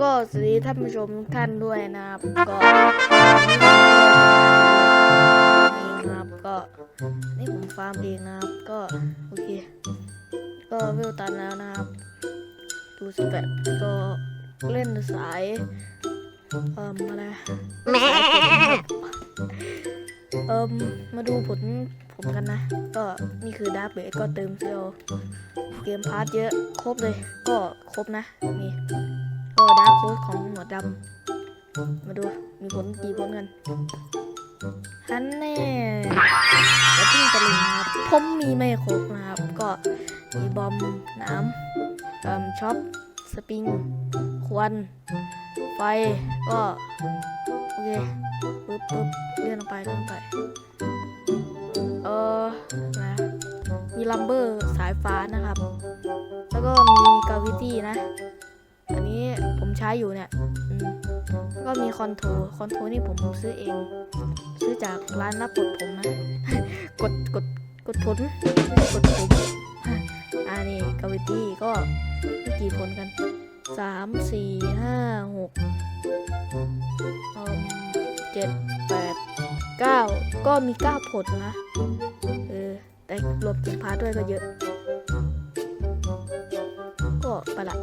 ก็สวัสดีท่านผู้ชมทุกท่านด้วยนะครับ ก็เองนะครับก็นี่ผมฟาร์มเองนะครับ ก็โอเค ก็เวลตันแล้วนะครับ ดูสเปดก็เล่นสายเอ่อะไรสายผมเอ่มมาดูผลผมกันนะ ก็นี่คือดาร์เบสก็เติมเซลเกมพาร์ทเยอะ ครบเลย ก็ครบนะนี่ ดาร์โค้ดของหนวดดำมาดูมีผลกี่ผลกันฮันแน่แล้วพึ่งตะลิงนะครับผมมีไม่ครบนะครับ ก็มีบอมน้ำเอ่มช็อปสปริง ควันไฟก็โอเคปึ๊บปึ๊บเลื่อนลงไปเลื่อนไป เออนะมีลัมเบอร์สายฟ้านะครับ แล้วก็มีกาวิตี้นะ อันนี้ ใช้อยู่เนี่ยก็มีคอนโทรคอนโทรนี่ผมซื้อเอง ซื้อจากร้านรับกดผมนะ กดกดกดผลกดผมอ่านี่กาวิตี้ก็กี่ผลกันสามสี่ห้าหกเจ็ดแปดเก้าก็มีเก้าผลนะ เออ แต่รวมถึงพาด้วยก็เยอะ ก็ไปละ